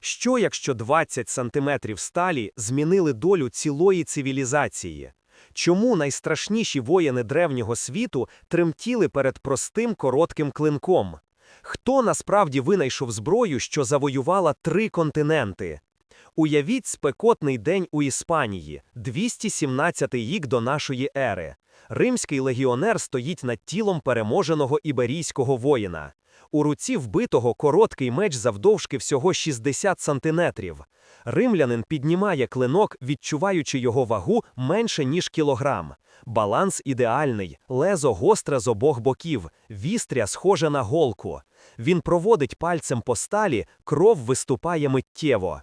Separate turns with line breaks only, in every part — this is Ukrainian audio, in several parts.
Що якщо 20 сантиметрів сталі змінили долю цілої цивілізації? Чому найстрашніші воїни древнього світу тремтіли перед простим коротким клинком? Хто насправді винайшов зброю, що завоювала три континенти? Уявіть спекотний день у Іспанії, 217 рік до нашої ери. Римський легіонер стоїть над тілом переможеного іберійського воїна. У руці вбитого короткий меч завдовжки всього 60 сантиметрів. Римлянин піднімає клинок, відчуваючи його вагу менше, ніж кілограм. Баланс ідеальний, лезо гостре з обох боків, вістря схоже на голку. Він проводить пальцем по сталі, кров виступає миттєво.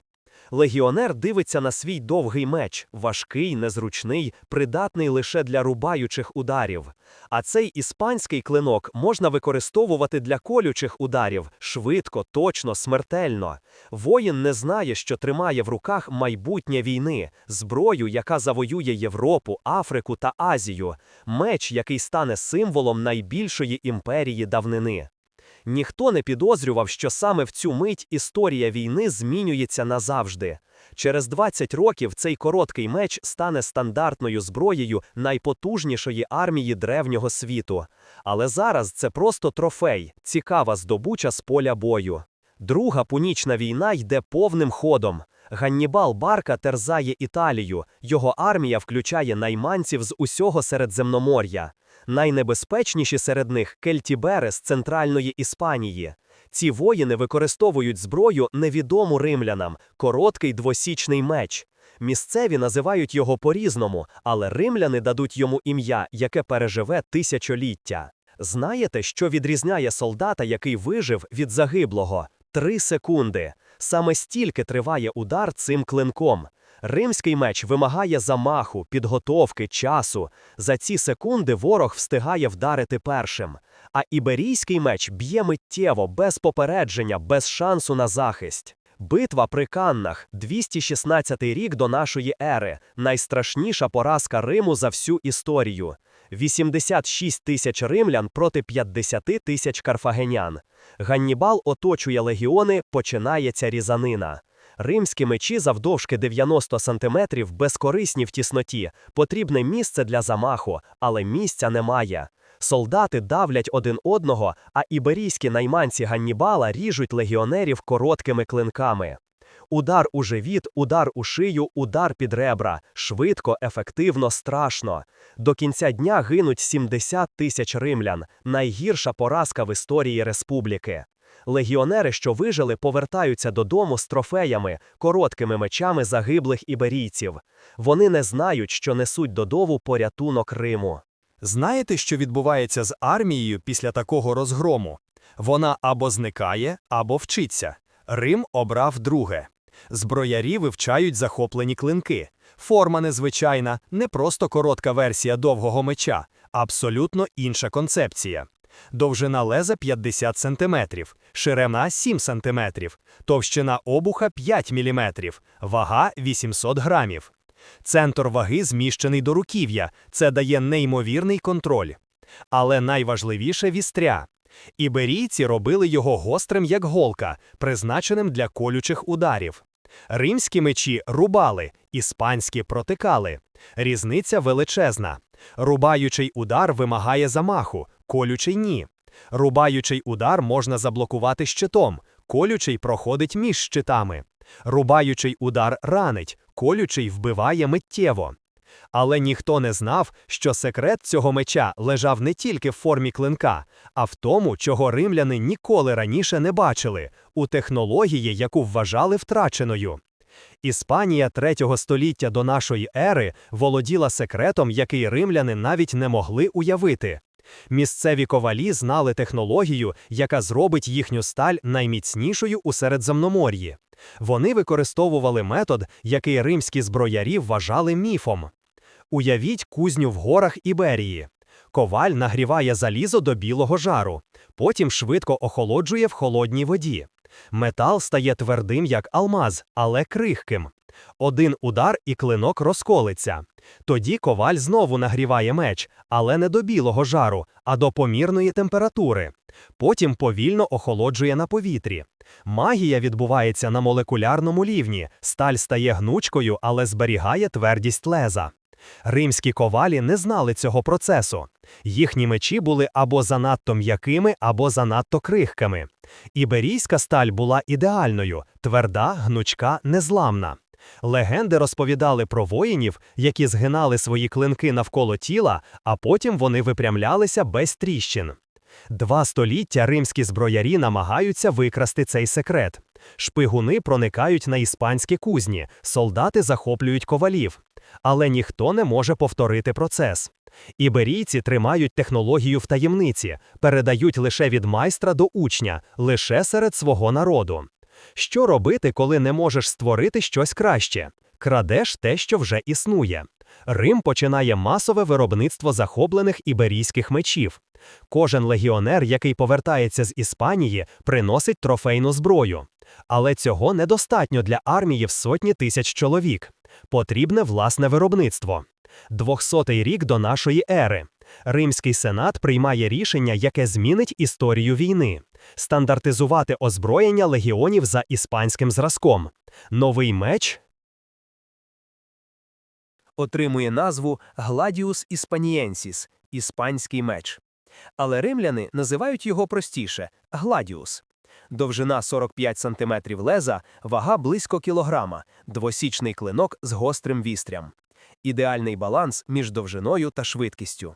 Легіонер дивиться на свій довгий меч, важкий, незручний, придатний лише для рубаючих ударів. А цей іспанський клинок можна використовувати для колючих ударів швидко, точно, смертельно. Воїн не знає, що тримає в руках майбутнє війни, зброю, яка завоює Європу, Африку та Азію, меч, який стане символом найбільшої імперії давнини. Ніхто не підозрював, що саме в цю мить історія війни змінюється назавжди. Через 20 років цей короткий меч стане стандартною зброєю найпотужнішої армії древнього світу. Але зараз це просто трофей, цікава здобуча з поля бою. Друга пунічна війна йде повним ходом. Ганнібал Барка терзає Італію, його армія включає найманців з усього Середземномор'я. Найнебезпечніші серед них кельтібери з центральної Іспанії. Ці воїни використовують зброю невідому римлянам, короткий двосічний меч. Місцеві називають його по-різному, але римляни дадуть йому ім'я, яке переживе тисячоліття. Знаєте, що відрізняє солдата, який вижив від загиблого? Три секунди. Саме стільки триває удар цим клинком. Римський меч вимагає замаху, підготовки, часу. За ці секунди ворог встигає вдарити першим. А іберійський меч б'є миттєво, без попередження, без шансу на захист. Битва при Каннах, 216 рік до нашої ери, найстрашніша поразка Риму за всю історію. 86 тисяч римлян проти 50 тисяч карфагенян. Ганнібал оточує легіони, починається різанина. Римські мечі завдовжки 90 сантиметрів безкорисні в тісноті, потрібне місце для замаху, але місця немає. Солдати давлять один одного, а іберійські найманці Ганнібала ріжуть легіонерів короткими клинками. Удар у живіт, удар у шию, удар під ребра. Швидко, ефективно, страшно. До кінця дня гинуть 70 тисяч римлян, найгірша поразка в історії республіки. Легіонери, що вижили, повертаються додому з трофеями, короткими мечами загиблих іберійців. Вони не знають, що несуть додову порятунок Риму.
Знаєте, що відбувається з армією після такого розгрому? Вона або зникає, або вчиться. Рим обрав друге. Зброярі вивчають захоплені клинки. Форма незвичайна, не просто коротка версія довгого меча, абсолютно інша концепція. Довжина леза 50 см, ширина 7 см, товщина обуха 5 мм, вага 800 грамів. Центр ваги зміщений до руків'я, це дає неймовірний контроль. Але найважливіше вістря. Іберійці робили його гострим, як голка, призначеним для колючих ударів. Римські мечі рубали, іспанські протикали. Різниця величезна. Рубаючий удар вимагає замаху, колючий ні. Рубаючий удар можна заблокувати щитом, колючий проходить між щитами. Рубаючий удар ранить, колючий вбиває миттєво. Але ніхто не знав, що секрет цього меча лежав не тільки в формі клинка, а в тому, чого римляни ніколи раніше не бачили у технології, яку вважали втраченою. Іспанія третього століття до нашої ери володіла секретом, який римляни навіть не могли уявити. Місцеві ковалі знали технологію, яка зробить їхню сталь найміцнішою у Середземномор'ї. Вони використовували метод, який римські зброярі вважали міфом. Уявіть кузню в горах Іберії. Коваль нагріває залізо до білого жару, потім швидко охолоджує в холодній воді. Метал стає твердим, як алмаз, але крихким. Один удар і клинок розколиться. Тоді коваль знову нагріває меч, але не до білого жару, а до помірної температури. Потім повільно охолоджує на повітрі. Магія відбувається на молекулярному рівні, сталь стає гнучкою, але зберігає твердість леза. Римські ковалі не знали цього процесу. Їхні мечі були або занадто м'якими, або занадто крихкими. Іберійська сталь була ідеальною, тверда, гнучка, незламна. Легенди розповідали про воїнів, які згинали свої клинки навколо тіла, а потім вони випрямлялися без тріщин. Два століття римські зброярі намагаються викрасти цей секрет. Шпигуни проникають на іспанські кузні, солдати захоплюють ковалів. Але ніхто не може повторити процес. Іберійці тримають технологію в таємниці, передають лише від майстра до учня, лише серед свого народу. Що робити, коли не можеш створити щось краще? Крадеш те, що вже існує. Рим починає масове виробництво захоплених іберійських мечів. Кожен легіонер, який повертається з Іспанії, приносить трофейну зброю. Але цього недостатньо для армії в сотні тисяч чоловік. Потрібне власне виробництво. 200-й рік до нашої ери. Римський сенат приймає рішення, яке змінить історію війни стандартизувати озброєння легіонів за іспанським зразком. Новий меч
Отримує назву Gladius Hispaniensis – іспанський меч. Але римляни називають його простіше – Гладіус. Довжина 45 см леза, вага близько кілограма, двосічний клинок з гострим вістрям. Ідеальний баланс між довжиною та швидкістю.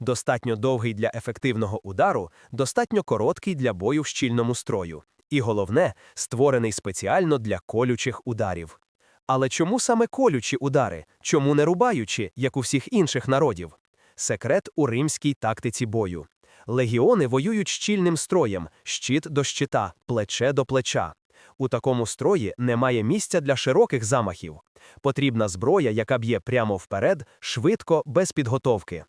Достатньо довгий для ефективного удару, достатньо короткий для бою в щільному строю. І головне, створений спеціально для колючих ударів. Але чому саме колючі удари? Чому не рубаючі, як у всіх інших народів? Секрет у римській тактиці бою. Легіони воюють щільним строєм, щит до щита, плече до плеча. У такому строї немає місця для широких замахів. Потрібна зброя, яка б'є прямо вперед, швидко, без підготовки.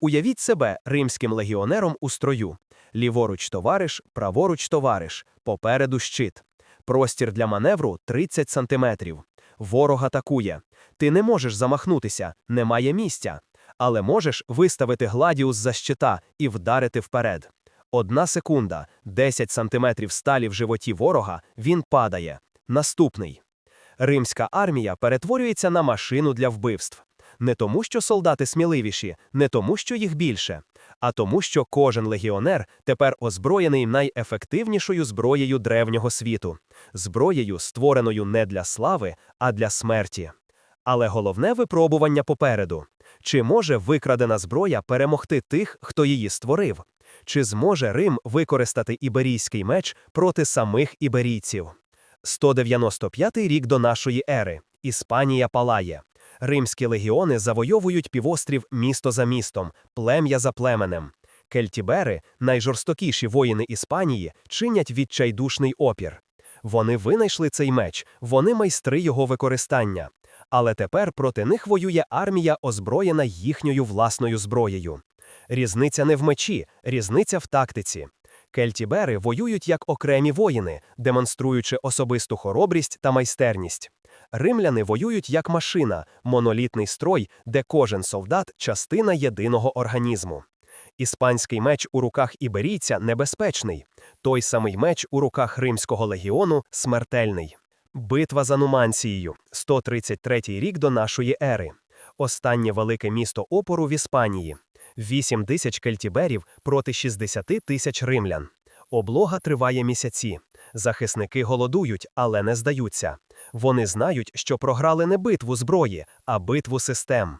Уявіть себе римським легіонером у строю. Ліворуч товариш, праворуч товариш, попереду щит. Простір для маневру 30 сантиметрів. Ворог атакує. Ти не можеш замахнутися, немає місця. Але можеш виставити гладіус за щита і вдарити вперед. Одна секунда, 10 сантиметрів сталі в животі ворога, він падає. Наступний. Римська армія перетворюється на машину для вбивств. Не тому, що солдати сміливіші, не тому, що їх більше, а тому, що кожен легіонер тепер озброєний найефективнішою зброєю древнього світу, зброєю, створеною не для слави, а для смерті. Але головне випробування попереду чи може викрадена зброя перемогти тих, хто її створив? Чи зможе Рим використати іберійський меч проти самих іберійців? 195 рік до нашої ери. Іспанія палає. Римські легіони завойовують півострів місто за містом, плем'я за племенем. Кельтібери, найжорстокіші воїни Іспанії, чинять відчайдушний опір. Вони винайшли цей меч, вони майстри його використання. Але тепер проти них воює армія, озброєна їхньою власною зброєю. Різниця не в мечі, різниця в тактиці. Кельтібери воюють як окремі воїни, демонструючи особисту хоробрість та майстерність. Римляни воюють як машина, монолітний строй, де кожен солдат частина єдиного організму. Іспанський меч у руках іберійця небезпечний, той самий меч у руках римського легіону смертельний. Битва за Нуманцією, 133 рік до нашої ери. Останнє велике місто опору в Іспанії. 8 тисяч кельтіберів проти 60 тисяч римлян. Облога триває місяці. Захисники голодують, але не здаються. Вони знають, що програли не битву зброї, а битву систем.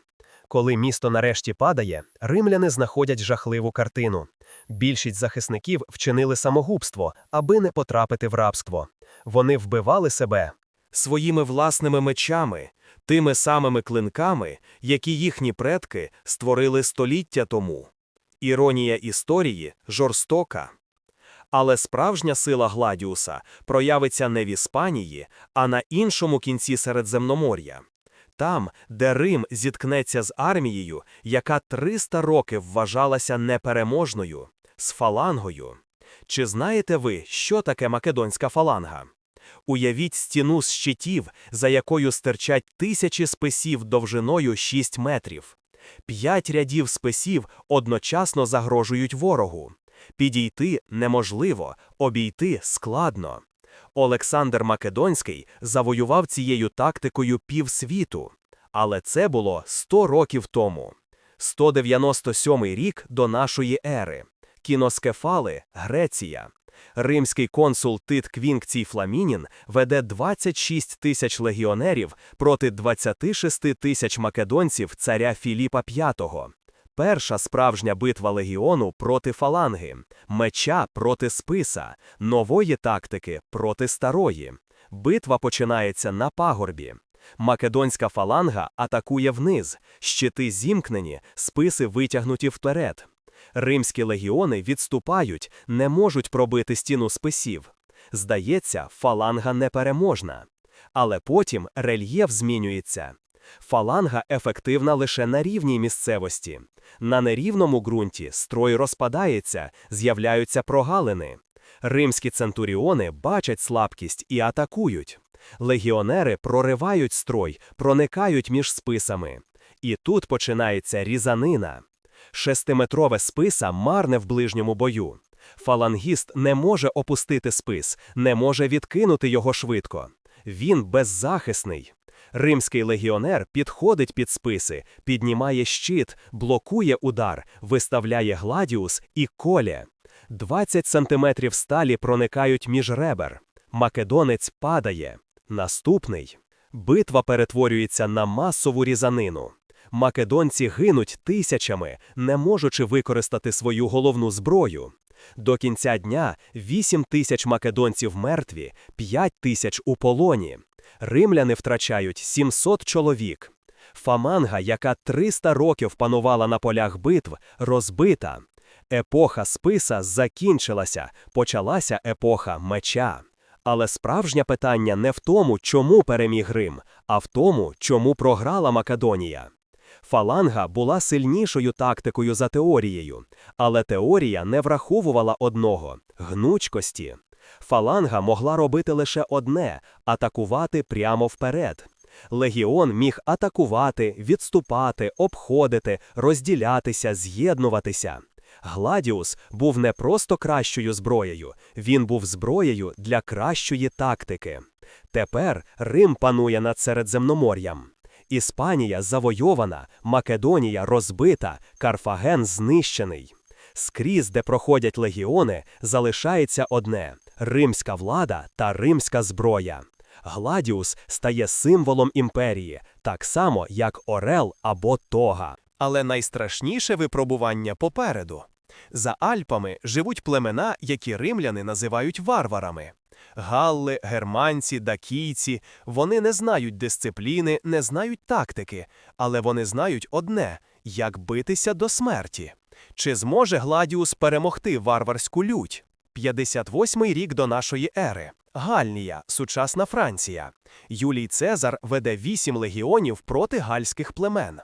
Коли місто нарешті падає, римляни знаходять жахливу картину. Більшість захисників вчинили самогубство, аби не потрапити в рабство. Вони вбивали себе своїми власними мечами, тими самими клинками, які їхні предки створили століття тому. Іронія історії жорстока. Але справжня сила Гладіуса проявиться не в Іспанії, а на іншому кінці Середземномор'я. Там, де Рим зіткнеться з армією, яка 300 років вважалася непереможною, з фалангою. Чи знаєте ви, що таке македонська фаланга? Уявіть стіну з щитів, за якою стирчать тисячі списів довжиною 6 метрів. П'ять рядів списів одночасно загрожують ворогу. Підійти неможливо, обійти складно. Олександр Македонський завоював цією тактикою півсвіту. Але це було 100 років тому. 197 рік до нашої ери. Кіноскефали, Греція. Римський консул Тит Квінкцій Фламінін веде 26 тисяч легіонерів проти 26 тисяч македонців царя Філіпа V. Перша справжня битва легіону проти фаланги, меча проти списа, нової тактики проти старої. Битва починається на пагорбі. Македонська фаланга атакує вниз, щити зімкнені, списи витягнуті вперед. Римські легіони відступають, не можуть пробити стіну списів. Здається, фаланга непереможна. Але потім рельєф змінюється. Фаланга ефективна лише на рівній місцевості. На нерівному ґрунті строй розпадається, з'являються прогалини. Римські центуріони бачать слабкість і атакують. Легіонери проривають строй, проникають між списами. І тут починається різанина. Шестиметрове списа марне в ближньому бою. Фалангіст не може опустити спис, не може відкинути його швидко. Він беззахисний. Римський легіонер підходить під списи, піднімає щит, блокує удар, виставляє гладіус і колє. 20 сантиметрів сталі проникають між ребер. Македонець падає. Наступний. Битва перетворюється на масову різанину. Македонці гинуть тисячами, не можучи використати свою головну зброю. До кінця дня 8 тисяч македонців мертві, 5 тисяч у полоні. Римляни втрачають 700 чоловік. Фаманга, яка 300 років панувала на полях битв, розбита. Епоха списа закінчилася, почалася епоха меча. Але справжнє питання не в тому, чому переміг Рим, а в тому, чому програла Македонія. Фаланга була сильнішою тактикою за теорією, але теорія не враховувала одного гнучкості. Фаланга могла робити лише одне атакувати прямо вперед. Легіон міг атакувати, відступати, обходити, розділятися, з'єднуватися. Гладіус був не просто кращою зброєю, він був зброєю для кращої тактики. Тепер Рим панує над Середземномор'ям. Іспанія завойована, Македонія розбита, Карфаген знищений. Скрізь, де проходять легіони, залишається одне римська влада та римська зброя. Гладіус стає символом імперії, так само, як Орел або Тога.
Але найстрашніше випробування попереду. За Альпами живуть племена, які римляни називають варварами. Галли, германці, дакійці вони не знають дисципліни, не знають тактики, але вони знають одне як битися до смерті. Чи зможе Гладіус перемогти варварську лють? 58-й рік до нашої ери. Гальнія, сучасна Франція. Юлій Цезар веде вісім легіонів проти гальських племен.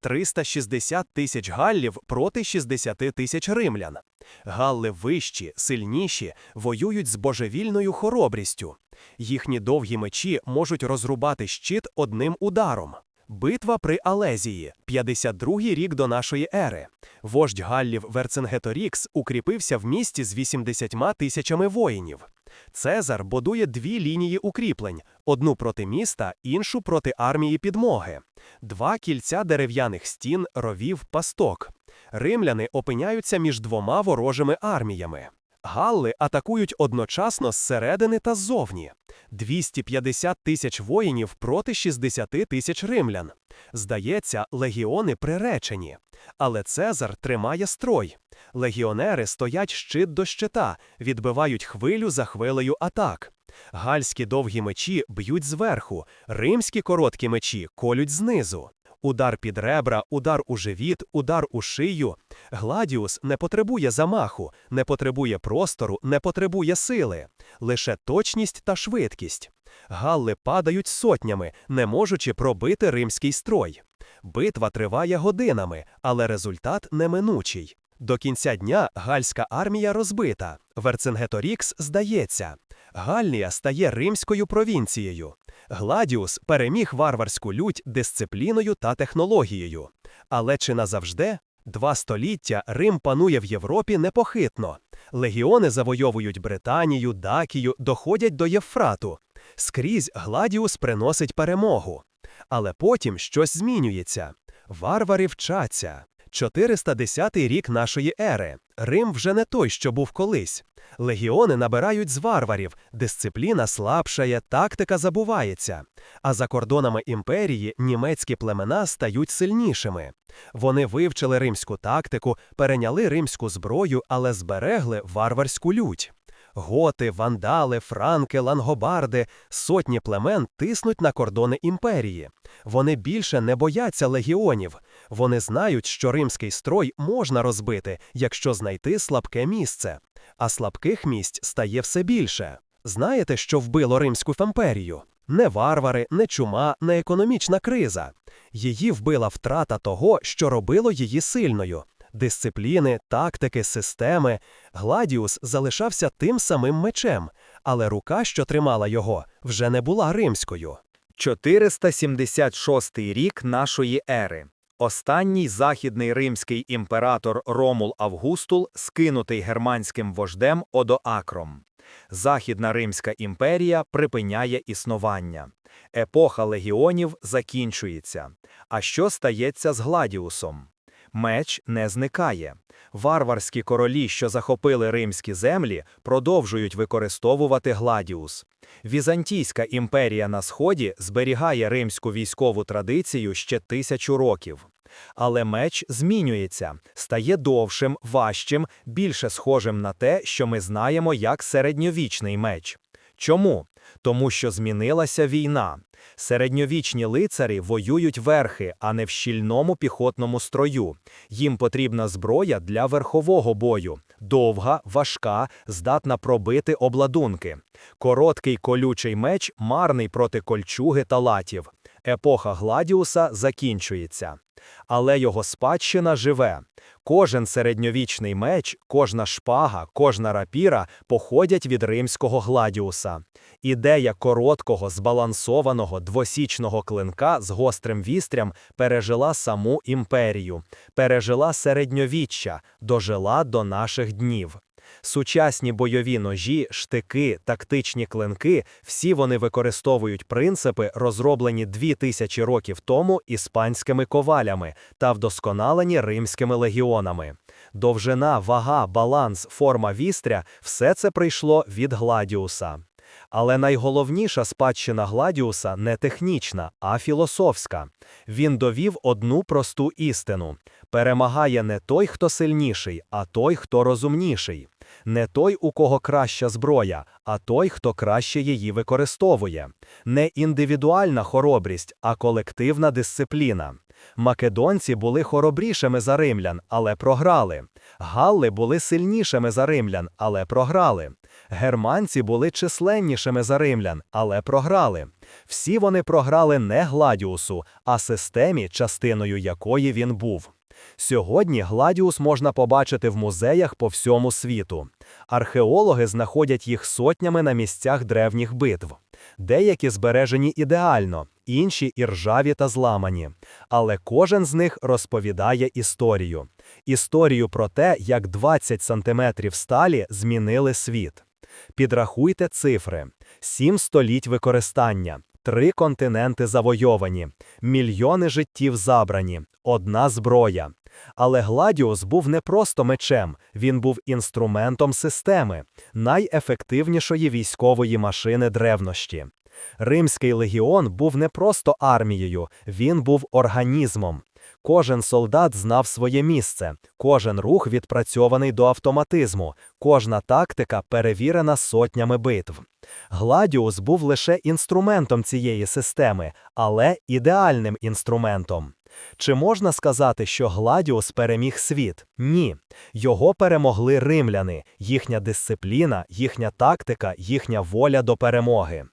360 тисяч галлів проти 60 тисяч римлян. Галли вищі, сильніші, воюють з божевільною хоробрістю. Їхні довгі мечі можуть розрубати щит одним ударом. Битва при Алезії, 52-й рік до нашої ери. Вождь Галлів Верцингеторікс укріпився в місті з 80 тисячами воїнів. Цезар будує дві лінії укріплень: одну проти міста, іншу проти армії підмоги, два кільця дерев'яних стін, ровів, пасток. Римляни опиняються між двома ворожими арміями. Галли атакують одночасно зсередини та ззовні. 250 тисяч воїнів проти 60 тисяч римлян. Здається, легіони приречені. Але Цезар тримає строй. Легіонери стоять щит до щита, відбивають хвилю за хвилею атак. Гальські довгі мечі б'ють зверху, римські короткі мечі колють знизу. Удар під ребра, удар у живіт, удар у шию. Гладіус не потребує замаху, не потребує простору, не потребує сили, лише точність та швидкість. Галли падають сотнями, не можучи пробити римський строй. Битва триває годинами, але результат неминучий. До кінця дня гальська армія розбита. Верцингеторікс здається. Галлія стає римською провінцією. Гладіус переміг варварську лють дисципліною та технологією. Але чи назавжди? Два століття Рим панує в Європі непохитно. Легіони завойовують Британію, Дакію, доходять до Євфрату. Скрізь Гладіус приносить перемогу. Але потім щось змінюється. Варвари вчаться. 410 рік нашої ери. Рим вже не той, що був колись. Легіони набирають з варварів, дисципліна слабшає, тактика забувається. А за кордонами імперії німецькі племена стають сильнішими. Вони вивчили римську тактику, перейняли римську зброю, але зберегли варварську лють. Готи, вандали, франки, лангобарди, сотні племен тиснуть на кордони імперії. Вони більше не бояться легіонів. Вони знають, що римський строй можна розбити, якщо знайти слабке місце. А слабких місць стає все більше. Знаєте, що вбило Римську імперію? Не варвари, не чума, не економічна криза. Її вбила втрата того, що робило її сильною. Дисципліни, тактики, системи. Гладіус залишався тим самим мечем, але рука, що тримала його, вже не була римською.
476 рік нашої ери. Останній західний римський імператор Ромул Августул скинутий германським вождем Одоакром. Західна Римська імперія припиняє існування. Епоха легіонів закінчується. А що стається з Гладіусом? Меч не зникає. Варварські королі, що захопили римські землі, продовжують використовувати гладіус. Візантійська імперія на сході зберігає римську військову традицію ще тисячу років. Але меч змінюється, стає довшим, важчим, більше схожим на те, що ми знаємо як середньовічний меч. Чому? Тому що змінилася війна. Середньовічні лицарі воюють верхи, а не в щільному піхотному строю. Їм потрібна зброя для верхового бою. Довга, важка, здатна пробити обладунки. Короткий колючий меч марний проти кольчуги та латів. Епоха Гладіуса закінчується. Але його спадщина живе. Кожен середньовічний меч, кожна шпага, кожна рапіра походять від римського гладіуса. Ідея короткого, збалансованого, двосічного клинка з гострим вістрям пережила саму імперію, пережила середньовіччя, дожила до наших днів. Сучасні бойові ножі, штики, тактичні клинки всі вони використовують принципи, розроблені дві тисячі років тому іспанськими ковалями та вдосконалені римськими легіонами. Довжина, вага, баланс, форма вістря все це прийшло від гладіуса. Але найголовніша спадщина Гладіуса не технічна, а філософська. Він довів одну просту істину: перемагає не той, хто сильніший, а той, хто розумніший. Не той, у кого краща зброя, а той, хто краще її використовує. Не індивідуальна хоробрість, а колективна дисципліна. Македонці були хоробрішими за римлян, але програли. Галли були сильнішими за римлян, але програли. Германці були численнішими за римлян, але програли. Всі вони програли не Гладіусу, а системі, частиною якої він був. Сьогодні Гладіус можна побачити в музеях по всьому світу. Археологи знаходять їх сотнями на місцях древніх битв. Деякі збережені ідеально, інші і ржаві та зламані. Але кожен з них розповідає історію. Історію про те, як 20 сантиметрів сталі змінили світ. Підрахуйте цифри: сім століть використання, три континенти завойовані, мільйони життів забрані, одна зброя. Але Гладіус був не просто мечем, він був інструментом системи, найефективнішої військової машини древності. Римський легіон був не просто армією, він був організмом. Кожен солдат знав своє місце, кожен рух відпрацьований до автоматизму, кожна тактика перевірена сотнями битв. Гладіус був лише інструментом цієї системи, але ідеальним інструментом. Чи можна сказати, що Гладіус переміг світ? Ні. Його перемогли римляни, їхня дисципліна, їхня тактика, їхня воля до перемоги.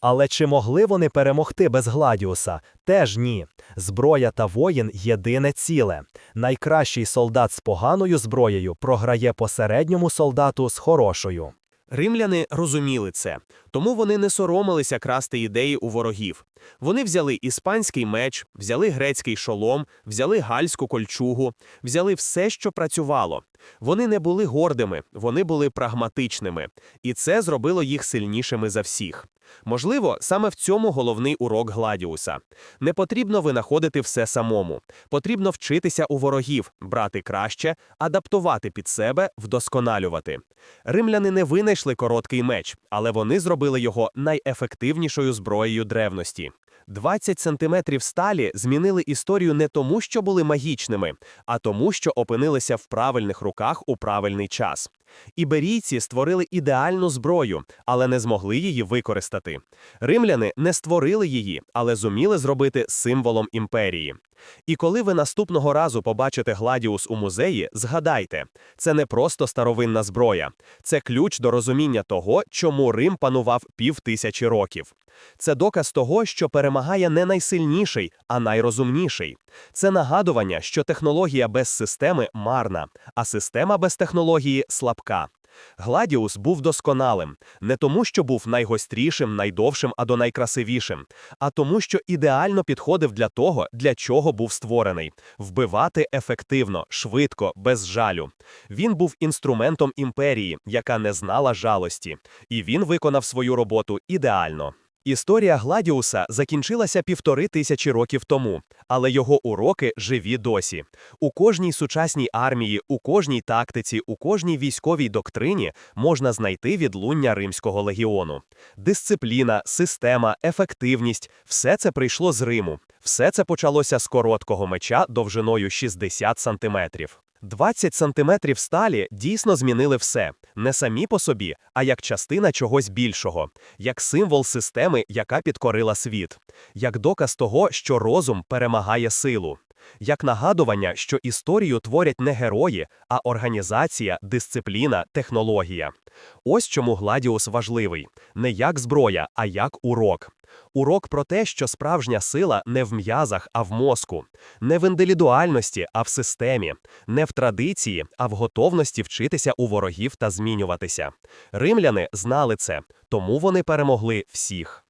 Але чи могли вони перемогти без Гладіуса? Теж ні. Зброя та воїн єдине ціле. Найкращий солдат з поганою зброєю програє посередньому солдату з хорошою.
Римляни розуміли це, тому вони не соромилися красти ідеї у ворогів. Вони взяли іспанський меч, взяли грецький шолом, взяли гальську кольчугу, взяли все, що працювало. Вони не були гордими, вони були прагматичними, і це зробило їх сильнішими за всіх. Можливо, саме в цьому головний урок Гладіуса. Не потрібно винаходити все самому. Потрібно вчитися у ворогів, брати краще, адаптувати під себе, вдосконалювати. Римляни не винайшли короткий меч, але вони зробили його найефективнішою зброєю древності. 20 сантиметрів сталі змінили історію не тому, що були магічними, а тому, що опинилися в правильних руках у правильний час. Іберійці створили ідеальну зброю, але не змогли її використати. Римляни не створили її, але зуміли зробити символом імперії. І коли ви наступного разу побачите Гладіус у музеї, згадайте, це не просто старовинна зброя, це ключ до розуміння того, чому Рим панував півтисячі років. Це доказ того, що перемагає не найсильніший, а найрозумніший. Це нагадування, що технологія без системи марна, а система без технології слабка. Гладіус був досконалим не тому, що був найгострішим, найдовшим або найкрасивішим, а тому, що ідеально підходив для того, для чого був створений вбивати ефективно, швидко, без жалю. Він був інструментом імперії, яка не знала жалості, і він виконав свою роботу ідеально. Історія Гладіуса закінчилася півтори тисячі років тому, але його уроки живі досі. У кожній сучасній армії, у кожній тактиці, у кожній військовій доктрині можна знайти відлуння римського легіону. Дисципліна, система, ефективність все це прийшло з Риму. Все це почалося з короткого меча довжиною 60 сантиметрів. 20 сантиметрів сталі дійсно змінили все не самі по собі, а як частина чогось більшого, як символ системи, яка підкорила світ, як доказ того, що розум перемагає силу, як нагадування, що історію творять не герої, а організація, дисципліна, технологія. Ось чому Гладіус важливий не як зброя, а як урок. Урок про те, що справжня сила не в м'язах, а в мозку, не в індивідуальності, а в системі, не в традиції, а в готовності вчитися у ворогів та змінюватися. Римляни знали це, тому вони перемогли всіх.